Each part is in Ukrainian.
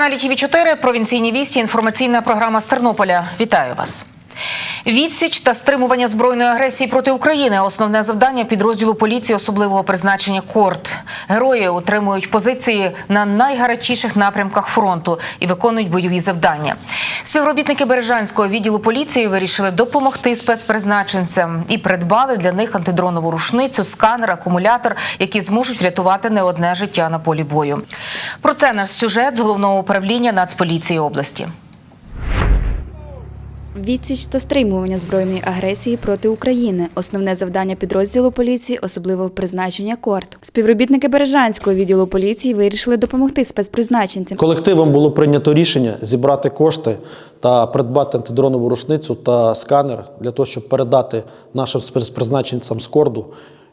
каналі ТВ 4 провінційні вісті. Інформаційна програма з Тернополя. Вітаю вас. Відсіч та стримування збройної агресії проти України основне завдання підрозділу поліції особливого призначення Корт. Герої утримують позиції на найгарячіших напрямках фронту і виконують бойові завдання. Співробітники Бережанського відділу поліції вирішили допомогти спецпризначенцям і придбали для них антидронову рушницю, сканер, акумулятор, які зможуть врятувати не одне життя на полі бою. Про це наш сюжет з головного управління Нацполіції області. Відсіч та стримування збройної агресії проти України основне завдання підрозділу поліції особливого призначення КОРТ. Співробітники Бережанського відділу поліції вирішили допомогти спецпризначенцям. Колективом було прийнято рішення зібрати кошти та придбати антидронову рушницю та сканер для того, щоб передати нашим спецпризначенцям з корду,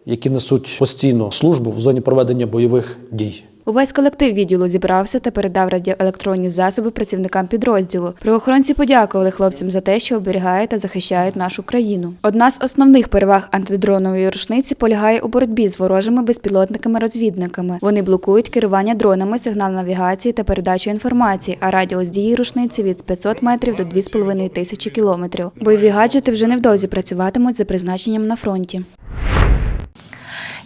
які несуть постійно службу в зоні проведення бойових дій. Увесь колектив відділу зібрався та передав радіоелектронні засоби працівникам підрозділу. Правоохоронці подякували хлопцям за те, що оберігають та захищають нашу країну. Одна з основних переваг антидронової рушниці полягає у боротьбі з ворожими безпілотниками-розвідниками. Вони блокують керування дронами, сигнал навігації та передачу інформації, а радіус дії рушниці від 500 метрів до 2,5 тисячі кілометрів. Бойові гаджети вже невдовзі працюватимуть за призначенням на фронті.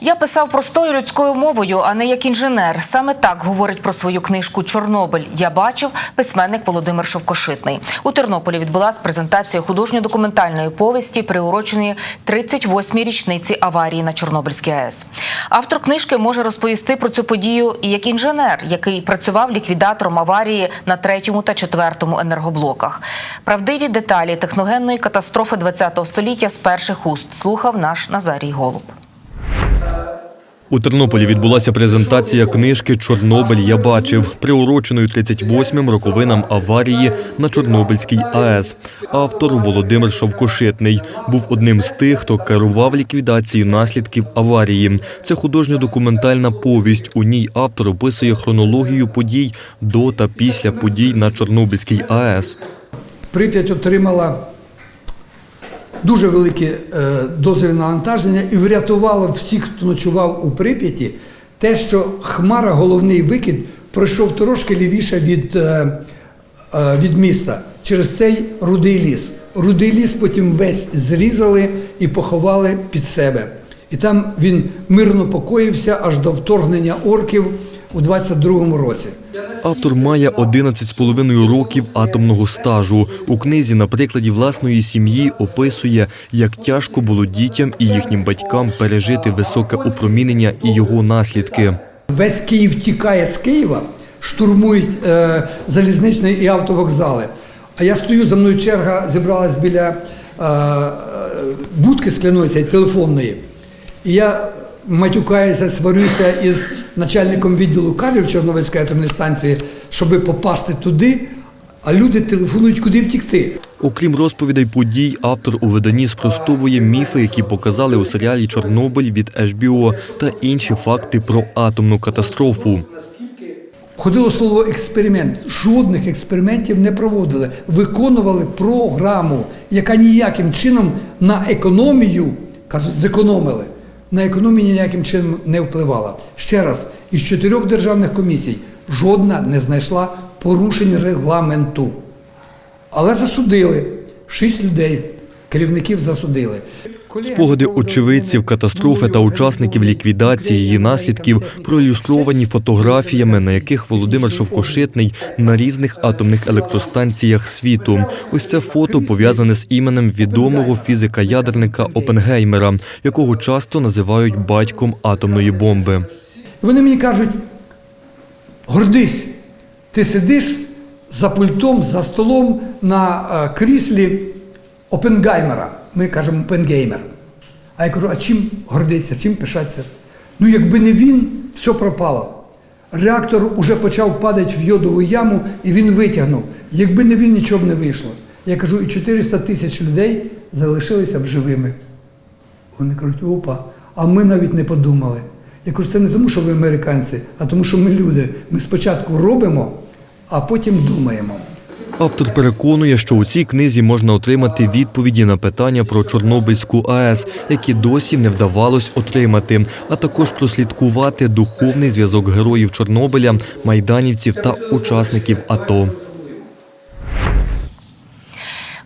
Я писав простою людською мовою, а не як інженер. Саме так говорить про свою книжку Чорнобиль. Я бачив письменник Володимир Шовкошитний. У Тернополі відбулась презентація художньо-документальної повісті, приуроченої 38-й річниці аварії на Чорнобильській АЕС. Автор книжки може розповісти про цю подію і як інженер, який працював ліквідатором аварії на третьому та четвертому енергоблоках. Правдиві деталі техногенної катастрофи ХХ століття з перших уст слухав наш Назарій Голуб. У Тернополі відбулася презентація книжки Чорнобиль я бачив, приуроченої 38-м роковинам аварії на Чорнобильській АЕС. Автор Володимир Шовкошитний був одним з тих, хто керував ліквідацією наслідків аварії. Це художньо-документальна повість. У ній автор описує хронологію подій до та після подій на Чорнобильській АЕС. Прип'ять отримала дуже велике е, дозвільне навантаження і врятувало всіх, хто ночував у Прип'яті, те, що Хмара, головний викид, пройшов трошки лівіше від, е, е, від міста через цей рудий ліс. Рудий ліс потім весь зрізали і поховали під себе. І там він мирно покоївся аж до вторгнення орків у 22-му році. Автор має 11,5 років атомного стажу. У книзі на прикладі власної сім'ї описує, як тяжко було дітям і їхнім батькам пережити високе опромінення і його наслідки. Весь Київ тікає з Києва, штурмують е, залізничний і автовокзали. А я стою, за мною черга зібралась біля е, е, будки скляної телефонної. І я матюкаюся, сварюся із начальником відділу кадрів Чорнобильської атомної станції, щоби попасти туди, а люди телефонують, куди втікти. Окрім розповідей подій, автор у виданні спростовує міфи, які показали у серіалі Чорнобиль від HBO та інші факти про атомну катастрофу. Ходило слово експеримент. Жодних експериментів не проводили. Виконували програму, яка ніяким чином на економію, кажуть, зекономили, на економію ніяким чином не впливала. Ще раз, із чотирьох державних комісій жодна не знайшла порушень регламенту. Але засудили. Шість людей, керівників засудили. Спогади очевидців катастрофи та учасників ліквідації її наслідків проілюстровані фотографіями, на яких Володимир Шовкошитний на різних атомних електростанціях світу. Ось це фото пов'язане з іменем відомого фізика-ядерника Опенгеймера, якого часто називають батьком атомної бомби. Вони мені кажуть: гордись, ти сидиш за пультом, за столом на е, кріслі Опенгеймера. Ми кажемо Опенгеймер. А я кажу, а чим гордиться, чим пишатися? Ну, якби не він, все пропало. Реактор уже почав падати в йодову яму, і він витягнув. Якби не він, нічого б не вийшло. Я кажу, і 400 тисяч людей залишилися б живими. Вони кажуть, опа, а ми навіть не подумали. Я кажу, це не тому, що ви американці, а тому, що ми люди. Ми спочатку робимо, а потім думаємо. Автор переконує, що у цій книзі можна отримати відповіді на питання про Чорнобильську АЕС, які досі не вдавалось отримати, а також прослідкувати духовний зв'язок героїв Чорнобиля, майданівців та учасників АТО.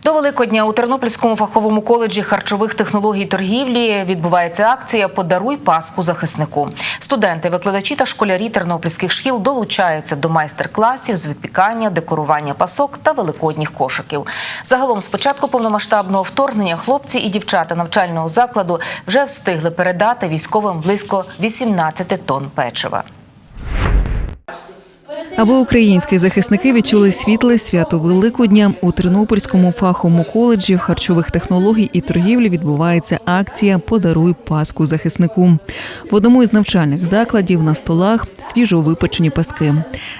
До Великодня у Тернопільському фаховому коледжі харчових технологій і торгівлі відбувається акція Подаруй паску захиснику. Студенти, викладачі та школярі тернопільських шкіл долучаються до майстер-класів з випікання, декорування пасок та великодніх кошиків. Загалом, з початку повномасштабного вторгнення, хлопці і дівчата навчального закладу вже встигли передати військовим близько 18 тонн печива. Аби українські захисники відчули світле свято Великодня у Тернопільському фаховому коледжі харчових технологій і торгівлі відбувається акція Подаруй паску захиснику. В одному із навчальних закладів на столах свіжо випечені паски.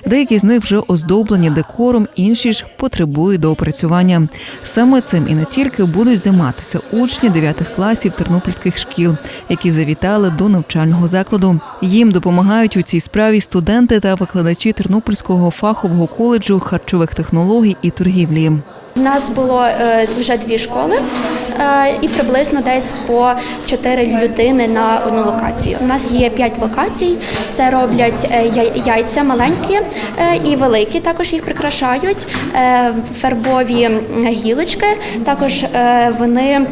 Деякі з них вже оздоблені декором, інші ж потребують доопрацювання. Саме цим і не тільки будуть займатися учні 9 класів тернопільських шкіл, які завітали до навчального закладу. Їм допомагають у цій справі студенти та викладачі Тернопільського фахового коледжу харчових технологій і торгівлі. У нас було е, вже дві школи е, і приблизно десь по чотири людини на одну локацію. У нас є п'ять локацій. Це роблять е, яй- яйця маленькі і великі. Також їх прикрашають фарбові гілочки. Також вони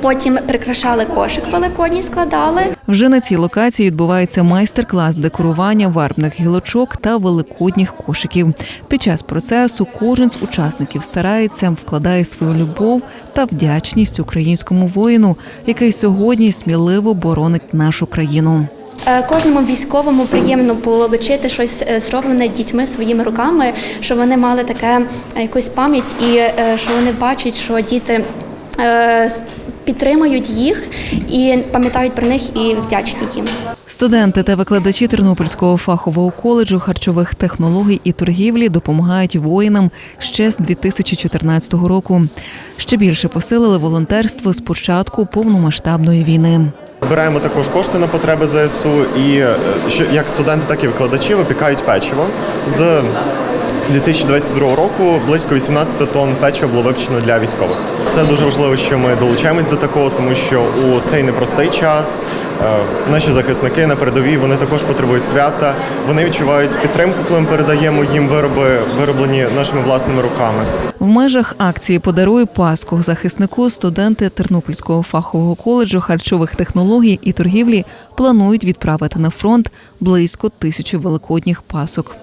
потім прикрашали кошик великодній, складали. Вже на цій локації відбувається майстер-клас декорування варбних гілочок та великодніх кошиків. Під час процесу кожен з учасників старається, вкладає свою любов та вдячність українському воїну, який сьогодні сміливо боронить нашу країну. Е, Кожному військовому приємно получити щось е, зроблене дітьми своїми руками, щоб вони мали таке е, якусь пам'ять і що вони бачать, що діти підтримують їх і пам'ятають про них і вдячні їм. Студенти та викладачі Тернопільського фахового коледжу харчових технологій і торгівлі допомагають воїнам ще з 2014 року. Ще більше посилили волонтерство з початку повномасштабної війни. Збираємо також кошти на потреби ЗСУ і е, що як студенти, так і викладачі випікають печиво. З 2022 року близько 18 тонн печива було випечено для військових. Це дуже важливо, що ми долучаємось до такого, тому що у цей непростий час е, наші захисники на передовій вони також потребують свята. Вони відчувають підтримку, коли ми передаємо їм вироби, вироблені нашими власними руками. В межах акції Подаруй паску захиснику студенти Тернопільського фахового коледжу харчових технологій і торгівлі планують відправити на фронт близько тисячі великодніх пасок.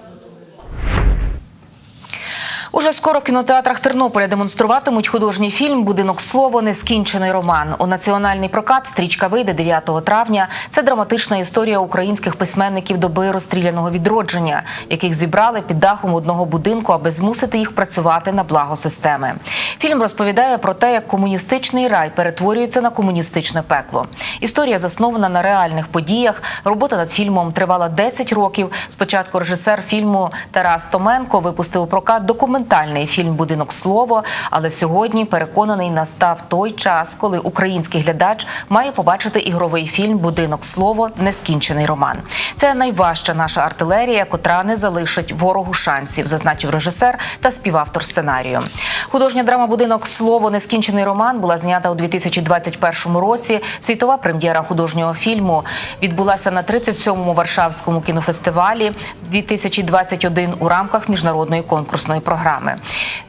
Уже скоро в кінотеатрах Тернополя демонструватимуть художній фільм Будинок слово нескінчений роман. У національний прокат стрічка вийде 9 травня. Це драматична історія українських письменників доби розстріляного відродження, яких зібрали під дахом одного будинку, аби змусити їх працювати на благо системи. Фільм розповідає про те, як комуністичний рай перетворюється на комуністичне пекло. Історія заснована на реальних подіях. Робота над фільмом тривала 10 років. Спочатку режисер фільму Тарас Томенко випустив прокат документальний фільм Будинок слово. Але сьогодні переконаний настав той час, коли український глядач має побачити ігровий фільм Будинок слово нескінчений роман. Це найважча наша артилерія, котра не залишить ворогу шансів, зазначив режисер та співавтор сценарію. Художня драма Будинок слово нескінчений роман була знята у 2021 році. Світова прем'єра художнього фільму відбулася на 37-му Варшавському кінофестивалі 2021 у рамках міжнародної конкурсної програми.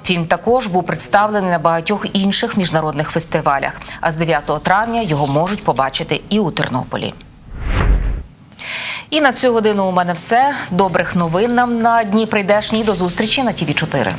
Фільм також був представлений на багатьох інших міжнародних фестивалях. А з 9 травня його можуть побачити і у Тернополі. І на цю годину у мене все. Добрих новин нам на дні прийдешній. До зустрічі на ТІВІ 4